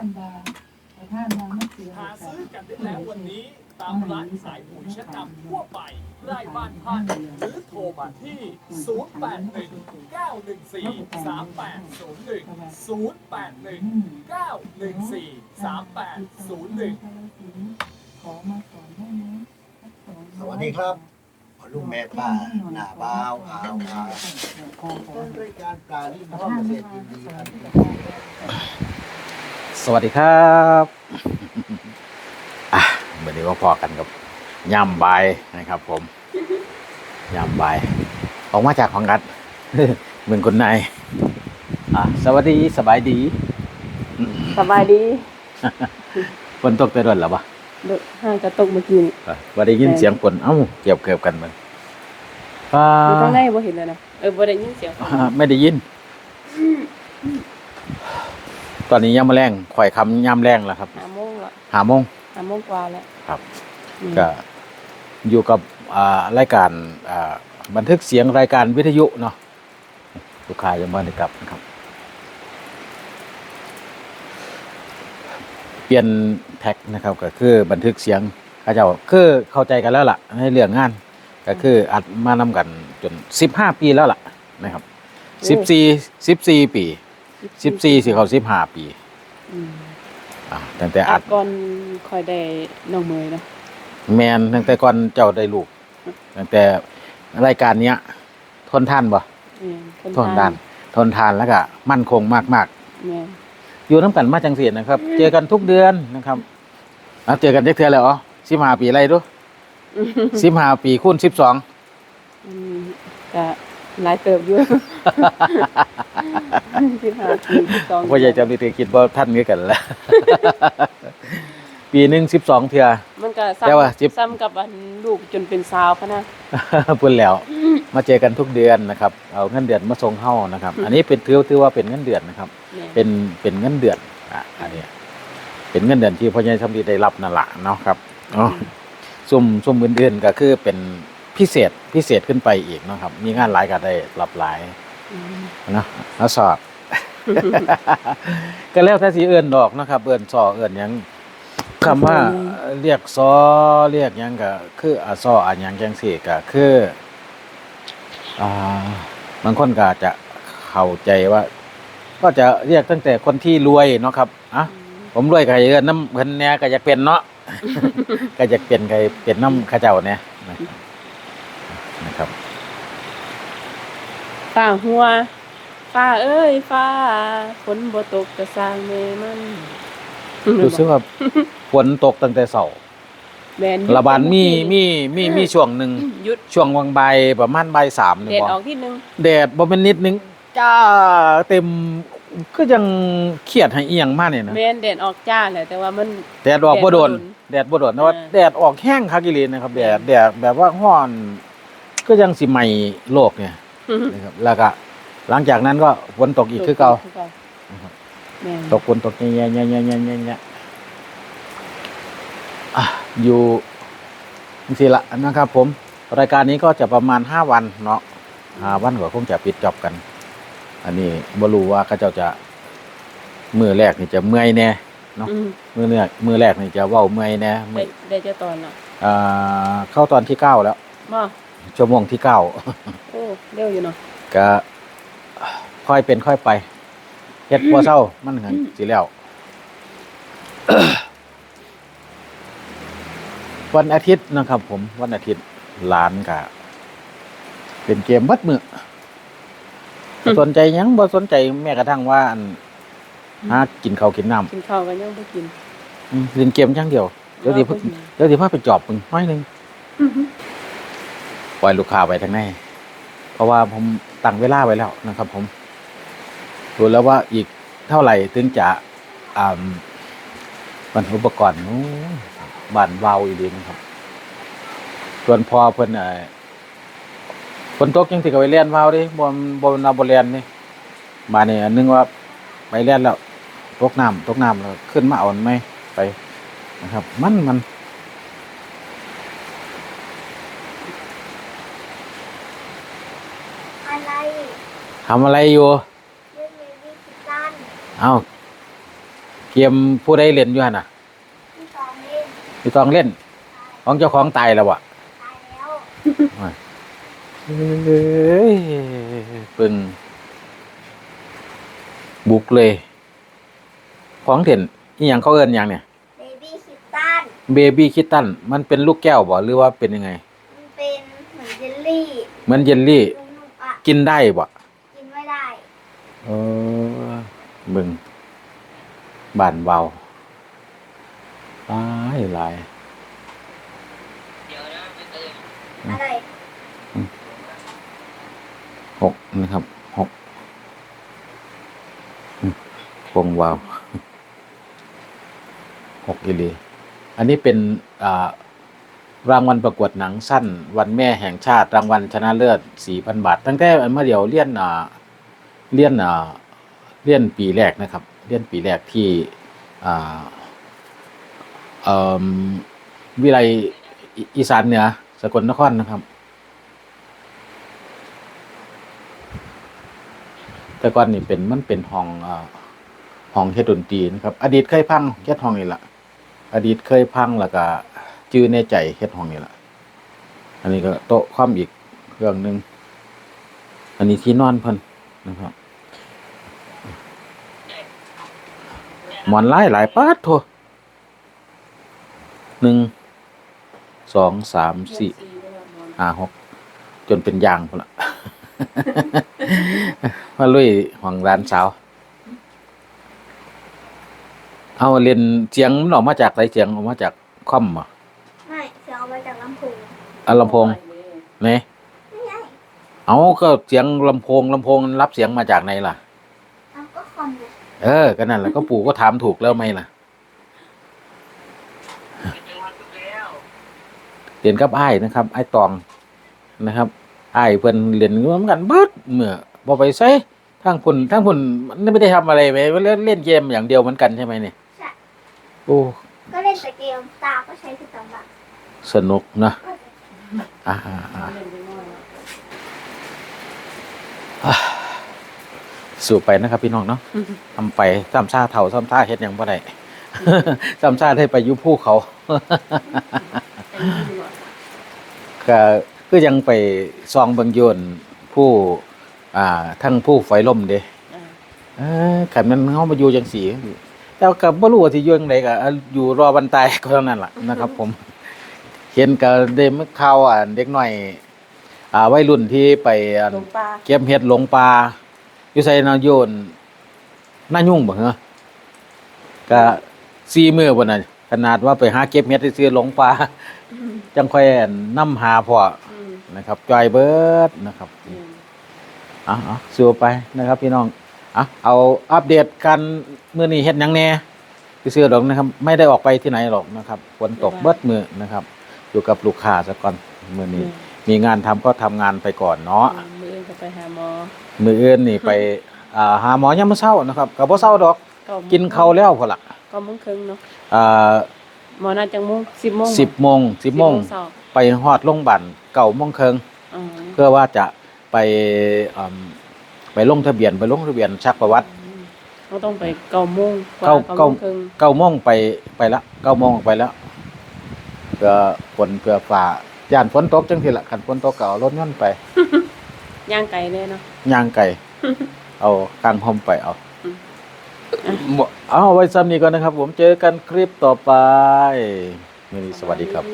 านบาประท่านบาไม่เสียหาซื้อกันได้แล้ววันนี้ ตามร้านขายปุ๋ยชั้นนำทั่วไปไร่บ้านท่านหรือโทรมาที่ 081 914 3801 081 914 3801 ขอมาก่อนได้ไหมสวัสดีครับลุงแม่ป้าหน้าบ้าวอาวอาต้นรายการปลาลิ้นห้องเกษตรยินดีอันเป็นส วัสดีครับอะวันนี้ก็พอกันกับยำบายนะครับ ผมยำบายออกมาจากของรัฐเมืองคนในอะสวัสดีสบายดี สบายดีฝนตกแต่ดนหรอปะเด็กห้างกระตกเมื่อกี้นี่อะว่าได้ยินเสียงฝนเอ้าเกี่ยวเกี่ยวกันมันอ่าอยู่ข้างในบ่เห็นเลยนะเออบ่ได้ยินเสียงอ่าไม่ได้ยิน ตอนนี้ยังมาแรงข่อยคำย่ำแรงแล้วครับห้าโมงละหาโมงห้าโมงกว่าแล้วครับอืมก็อยู่กับอ่ารายการอ่าบันทึกเสียงรายการวิทยุเนาะลูกค้ายังไม่ได้กลับนะครับ เปลี่ยนแท็กนะครับ ก็คือบันทึกเสียงเขาเจ้าคือเข้าใจกันแล้วล่ะในเรื่องงาน ก็คืออัดมานำกันจนสิบห้าปีแล้วล่ะนะครับสิบสี่สิบสี่ปี สิบสี่สิเขาสิบห้าปีอืมอ่าตั้งแต่อัอัดดก่อนค่อยได้น้องเมยเนาะแมนตั้งแต่ก่อนเจ้าได้ลูกตั้งแต่รายการเนี้ย ทนทานบ่แม่นทนทาน ทนทานแล้วก็มั่นคงมากมากแม่นๆ อยู่น้ำกันมาจังเสียนะครับ เจอกันทุกเดือนนะครับเอาเจอกันเจ๊กเทือแล้วอ๋อสิบห้าปีอะไรดูสิบห้าปีคูณสิบสองอืมก็ หลายเติบอยู่15ปี12พ่อใหญ่จำดีเตคิดว่าท่านนี้กันแล้ว ปีหนึ่งสิบสองเทือ มันก็แต่ว่าสิบซ้ำซ้ำกับอันลูกจนเป็นสาวพะนะพูดแล้ว มาเจอกันทุกเดือนนะครับ เอาเงินเดือนมาส่งเข้านะครับ อันนี้เป็นถือถือว่าเป็นเงินเดือนนะครับแม่นเป็นเป็นเงินเดือนอะอันนี้เป็นเงินเดือนที่พ่อใหญ่ทำดีได้รับนั่นแหละเนาะครับอ๋อซุ่มซุ่มอื่นๆก็คือเป็น พิเศษพิเศษขึ้นไปอีกเนาะครับ มีงานหลายก็ได้รับหลายอืมเนาะแล้วสอบก็แล้วแต่สีเอื่นดอกนะครับ เอื่นซอเอื่นหยังคำว่าเรียกซอเรียกหยังก็คืออาซออันหยังจังสี่ก็คืออ่าบางคนก็จะเข้าใจว่า ก็จะเรียกตั้งแต่คนที่รวยเนาะครับอะผมรวยก็ให้เอิ้นน้ำเพิ่นแหน่ก็อยากเป็นเนาะก็อยากเป็นก็ให้เป็นน้ำเข้าเจ้าเนี่ย นะครับฟ้าหัวฟ้าเอ้ยฟ้าฝนบ่ตกก็สร้างแม่มันรู้สึกว่าฝนตกตั้งแต่เสาร์แม่นหยุดระบาดมีมีมีมีช่วงหนึ่งหยุดช่วงวังใบายประมาณใบายสามนี่เด็ดบ่ออกที่นึง แดดบ่เป็นนิดนึงจ้าเต็มก็ยังเครียดให้เอียงมากเนี่ยนะแม่นแดดออกจ้าแหละแต่ว่ามัน แดดออกบ่โดนแดแดดดบ่บ่โดโดนนแต่ว่าอ่า แดดออกแห้งคักอีหลีนะครับแดดแดดแบบว่าร้อน ก็ยังสิไหม้โลกเนี่ยนะครับแล้วก็หลังจากนั้นก็ฝนตกอีกคือเก่านะครับแม่นตกฝนตกแย่ๆๆๆๆๆอะอยู่จังซี่ละนะครับ ผม รายการนี้ก็จะประมาณห้าวันเนาะห้าวันก็คงจะปิดจอบกัน อันนี้บ่รู้ว่าเขาเจ้าจะมือแรกนี่จะเมื่อยแน่เนาะอืมมือแรกมือแรกนี่จะเว้าเมื่อยแน่มืได้อได้เจ้าตอนน่ะอ่าเข้าตอนที่เก้าแล้ว บ่ ชั่วโมงที่เก้าโอ้เร็วอยู่เนาะก็ค่อยเป็นค่อยไปเฮ็ดบ่เศร้ามันหันสิแล้ววันอาทิตย์นะครับ ผมวันอาทิตย์หลานก็เป็นเกมเบัดมือบ่สนใจหยังบ่สนใจแม้กระทั่งว่าอันหากินข้าวกินน้ำกินข้าวกันยังบ่กินอืมเล่นเกมอย่างเดียวเดี๋ยวสิบ่กินเดี๋ยวสิพาไปจอบมึงน้อยหนึง ปล่อยลูกค้าไว้ทางในเพราะว่าผมตั้งเวลาไว้แล้วนะครับ ผมดูแล้วว่าอีกเท่าไหร่ถึงจะอ่าบรรทุอุปกรณ์โอ้บานวาวอีดีนะครับ ส่วนพอเพิ่นเอ่อฝนตกยังสิก็ไปเรียนวาวดิบ่บ่นาบเรียนนี่มาเนี่ยนึงว่าไปเรียนแล้วตกน้ำตกน้ำแล้วขึ้นมาเอามันไหมไปนะครับ มันมัน อะไรทำอะไรอยู่เรื่องในวิจิตันเอ้าเกมผู้ใดเล่นอยู่หั่นน่ะที่สองเล่นพี่ต้องเล่น ของเจ้าของตายแล้วอะตายแล้วเอ้ยปึงบุกเลย ของเด่นอีหยังเขาเอิ้นหยังเนี่ย เบบี้คิตตันเบบี้คิตตันมันเป็นลูกแก้วบ่หรือว่าเป็นยังไง มันเป็นเหมือนเจลลี่ เหมือนเยลลี่นุ่มๆอะ กินได้บ่กินไม่ได้เออเบึงบานเบาหลายหลายอะไรหกนะครับหกอืมวงวาวหกอีหลีอันนี้เป็นอ่า รางวัลประกวดหนังสั้น วันแม่แห่งชาติ รางวัลชนะเลิศสี่พันบาท ตั้งแต่เมื่อเดียวเลี่ยนอ่าเลี่ยนอ่าเลี่ยนปีแรกนะครับ เลี่ยนปีแรกที่อ่าเอ่อวิไลอีอีสานเหนือสกลนครนะครับ แต่ก่อนนี่เป็นมันเป็นห้องอ่าห้องเฮ็ดดนตรีนะครับ อดีตเคยพังเฮ็ดห้องนี่แหละอดีตเคยพังแล้วก็ จื้อในใจเฮ็ดห้องนี่แหละอันนี้ก็โต๊ะคว่ำอีกเครื่องหนึ่งอันนี้ที่นอนเพิ่นนะครับหมอนหลายหลายปาดโทหนึ่งสองสามสี่ห้าหกจนเป็นยางพุ่นละมาลุยของร้านสาวเอาเรียนเสียงมันออกมาจากไรเสียงออกมาจากคอมอะ จากลำโพงอะลำโพงเนี่ยไม่ใช่เอาก็เสียงลำโพงลำโพงมันรับเสียงมาจากไหนล่ะเอาก็คอมเลยเออก็นั่นแหละก็ปู่ก็ถามถูกแล้วไหมล่ะเรียนกับไอ้ายนะครับไอ้ายตองนะครับไอ้ายเพิ่นเรียนร่วมกันเบิดเมื่อบ่ไปใส่ทั้งพุ่นทั้งพุ่นมันไม่ได้ทำอะไรไปเล่นเล่นเกมอย่างเดียวเหมือนกันใช่ไหมเนี่ยใช่ โอ้ ก็เล่นแต่เกมตาก็ใช้ที่ตำบัก สนุกนะอ่าอ่าอ่าอ่าสู่ไปนะครับพี่น้องเนาะทำไปซ้ำซาเท่าซ้ำซาเฮ็ดหยังบ่ได้ซ้ำซาให้ไปอยู่ภูเขาก็คือยังไปซองเบิงโยนผู้ อ่า ทั้งผู้ไฟล่มเด้เออคันมันเฮามาอยู่จังซี่แต่ก็บ่รู้ว่าสิอยู่จังไดก็อยู่รอวันตายก็เท่านั้นล่ะนะครับ ผม เห็นก็ได้มาข่าวอ่าเด็กน้อยอ่าวัยรุ่นที่ไปอ่าลงปลาเก็บเห็ดหลงปลาอยู่ใส่นาโยนน่ายุ่งบ่เหรอก็ซีมือบ่น่ะขนาดว่าไปหาเก็บเห็ดซื้อหลงปลาจังค่อยนำหาพ่ออืมนะครับจอยเบิดนะครับ อืมอะเอาสู้ไปนะครับพี่น้องอะเอาอัปเดตกันมื้อนี้เฮ็ดหยังแหน่ซื้อๆดอกนะครับ ไม่ได้ออกไปที่ไหนหรอกนะครับฝนตกเบิดมือนะครับ อยู่กับลูกค้าซะก่อนมื้อนี้ มีงานทำก็ทำงานไปก่อนเนาะมืออื่นก็ไปหาหมอมืออื่นนี่ไปอ่าหาหมอยามมื้อเช้านะครับก็บ่เช้าดอกเก้าโมงกินข้าวแล้วพุ่นล่ะเก้าโมงครึ่งเนาะอ่าหมอนัดจังโมงสิบโมง10โมง10โมงเช้าไปฮอดโรงพยาบาล9โมงครึ่งอ๋อเพื่อว่าจะไปอืมไปลงทะเบียนไปลงทะเบียนชักประวัติเราต้องไปเก้าโมงกว่าเก้าเก้าโมเก้างครึ่ง9โมงไปไปละ9โมงออกไปแล้ว เพื่อฝนเพื่อฟ้าย่านฝนตกจังซี่ล่ะคันฝนตกก็เอารถยนต์ไปย่างไก่เลยเนาะย่างไก่ เอากางห่มไปเอาอืมหมดเอาไว้ซ้ำนี้ก่อนนะครับ ผมเจอกันคลิปต่อไปวันนี้สวัสดีครับ